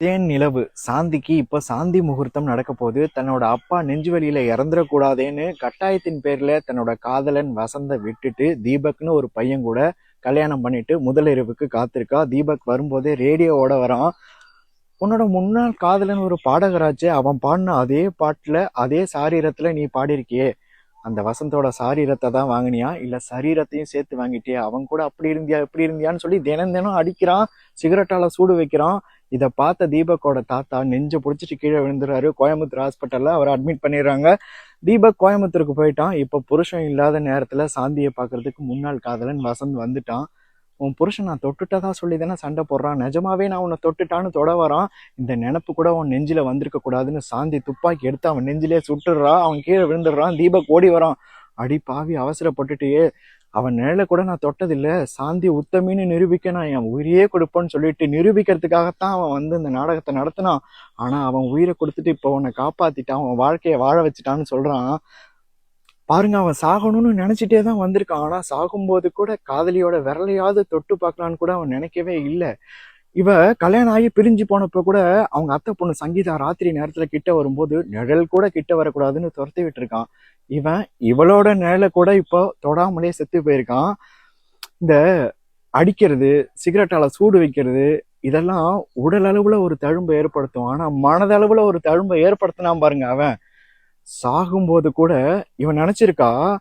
தேன் நிலவு. சாந்திக்கு இப்போ சாந்தி முகூர்த்தம் நடக்க போது தன்னோட அப்பா நெஞ்சு வலியில இறந்துடக்கூடாதேன்னு கட்டாயத்தின் பேர்ல தன்னோட காதலன் வசந்த விட்டுட்டு தீபக்னு ஒரு பையன் கூட கல்யாணம் பண்ணிட்டு முதலிரவுக்கு காத்திருக்கா. தீபக் வரும்போதே ரேடியோவோட வரான். உன்னோட முன்னாள் காதலன் ஒரு பாடகராச்சே. அவன் பாடின அதே பாட்டில் அதே சாரீரத்தில் நீ பாடியிருக்கியே. அந்த வசந்தோட சாரீரத்தை தான் வாங்கினியா? இல்லை சரீரத்தையும் சேர்த்து வாங்கிட்டியா? அவன் கூட அப்படி இருந்தியா இப்படி இருந்தியான்னு சொல்லி தினம் தினம் அடிக்கிறான் சிகரெட்டால சூடு வைக்கிறான். இதை பார்த்த தீபக்கோட தாத்தா நெஞ்சு பிடிச்சிட்டு கீழே விழுந்துறாரு. கோயம்புத்தூர் ஹாஸ்பிட்டலில் அவரை அட்மிட் பண்ணிடுறாங்க. தீபக் கோயம்புத்தூருக்கு போயிட்டான். இப்போ புருஷன் இல்லாத நேரத்தில் சாந்தியை பார்க்கறதுக்கு முன்னாள் காதலன் வசந்த் வந்துட்டான். உன் புருஷன் நான் தொட்டுட்டதா சொல்லி தானே சண்டை போடுறான். நிஜமாவே நான் உன்னை தொட்டுட்டான்னு தொட வரான். இந்த நினப்பு கூட உன் நெஞ்சில் வந்திருக்க கூடாதுன்னு சாந்தி துப்பாக்கி எடுத்து அவன் நெஞ்சிலே சுட்டுடுறா அவன் கீழே விழுந்துடுறான். தீபக் ஓடி வரான். அடி பாவி அவசரப்பட்டுட்டே அவன் நிழல கூட நான் தொட்டதில்ல. சாந்தி உத்தமின்னு நிரூபிக்க நான் என் உயிரையே கொடுப்பேன்னு சொல்லிட்டு நிரூபிக்கிறதுக்காகத்தான் அவன் வந்து இந்த நாடகத்தை நடத்தினான். ஆனால் அவன் உயிரை கொடுத்துட்டு இப்போ உன்னை காப்பாத்திட்டான். அவன் வாழ்க்கையை வாழ வச்சுட்டான்னு சொல்கிறான் பாருங்க அவன் சாகணும்னு நினைச்சிட்டே தான் வந்திருக்கான். ஆனால் சாகும்போது கூட காதலியோட விரலையாவது தொட்டு பார்க்கலான்னு கூட அவன் நினைக்கவே இல்லை. இவ கல்யாணம் ஆகி பிரிஞ்சு போனப்போ கூட அவங்க அத்தை பொண்ணு சங்கீதா ராத்திரி நேரத்தில் கிட்ட வரும்போது நிழல் கூட கிட்ட வரக்கூடாதுன்னு துரத்தி விட்டுருக்கான். இவன் இவளோட நிழலை கூட இப்போ தொடாமலே செத்து போயிருக்கான். இந்த அடிக்கிறது சிகரெட்டால சூடு வைக்கிறது இதெல்லாம் உடல் அளவுல ஒரு தழும்பை ஏற்படுத்தும். ஆனா மனதளவுல ஒரு தழும்பை ஏற்படுத்தினான் பாருங்க அவன். சாகும்போது கூட இவன் நினைச்சிருக்கா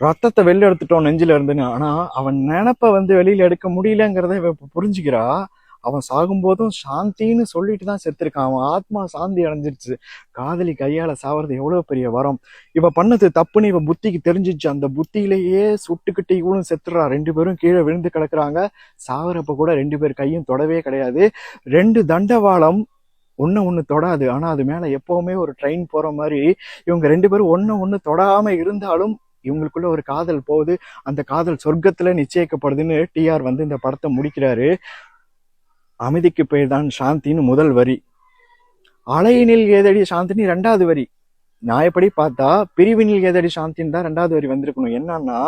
ரத்தத்தை வெளில எடுத்துட்டோம் நெஞ்சில இருந்துன்னு. ஆனா அவன் நினப்ப வந்து வெளியில எடுக்க முடியலங்கிறத இவ புரிஞ்சுக்கிறா. அவன் சாகும்போதும் சாந்தின்னு சொல்லிட்டு தான் செத்துருக்கான். அவன் ஆத்மா சாந்தி அடைஞ்சிருச்சு. காதலி கையால சாவறது எவ்வளவு பெரிய வரம். இவ பண்ணது தப்புன்னு இவன் புத்திக்கு தெரிஞ்சிச்சு. அந்த புத்தியிலேயே சுட்டுக்கிட்டு இவளும் செத்துறா. ரெண்டு பேரும் கீழே விழுந்து கிடக்குறாங்க. சாவறப்ப கூட ரெண்டு பேர் கையும் தொடவே கிடையாது. ரெண்டு தண்டவாளம் ஒன்று ஒன்று தொடாது. ஆனால் அது மேலே எப்போவுமே ஒரு ட்ரெயின் போகிற மாதிரி இவங்க ரெண்டு பேரும் ஒன்று ஒன்று தொடாமல் இருந்தாலும் இவங்களுக்குள்ள ஒரு காதல் போகுது. அந்த காதல் சொர்க்கத்துல நிச்சயிக்கப்படுதுன்னு டிஆர் வந்து இந்த படத்தை முடிக்கிறாரு. அமைதிக்கு பெயர் தான் சாந்தின்னு முதல் வரி. அலையினில் ஏதடி சாந்தினி ரெண்டாவது வரி. நியாயப்படி பார்த்தா பிரிவினில் ஏதடி சாந்தின்னு தான் ரெண்டாவது வரி வந்திருக்கணும். என்னன்னா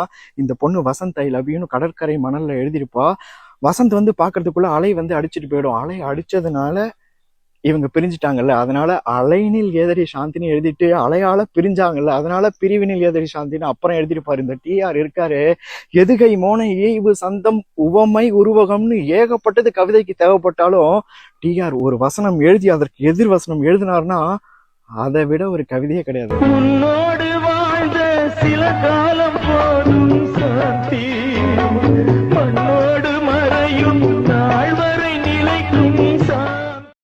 இந்த பொண்ணு வசந்த் ஐ லவ்யூன்னு கடற்கரை மணல்ல எழுதியிருப்பா. வசந்த் வந்து பாக்குறதுக்குள்ள அலை வந்து அடிச்சிட்டு போயிடும். அலை அடிச்சதுனால இவங்க பிரிஞ்சுட்டாங்கல்ல அதனால அலைனில் ஏதடி சாந்தினி எழுதிட்டு அலையால பிரிஞ்சாங்கல்ல அதனால பிரிவினில் ஏதடி சாந்தின்னு அப்புறம் எழுதிருப்பாரு இந்த டிஆர் இருக்காரு. எதுகை மோனை ஏய்வு சந்தம் உவமை உருவகம்னு ஏகப்பட்டது கவிதைக்கு தேவைப்பட்டாலும் டிஆர் ஒரு வசனம் எழுதி அதற்கு எதிர் வசனம் எழுதினார்னா அதை விட ஒரு கவிதையே கிடையாது. உன்னோடு வாழ்ந்த சில காலம் போதும்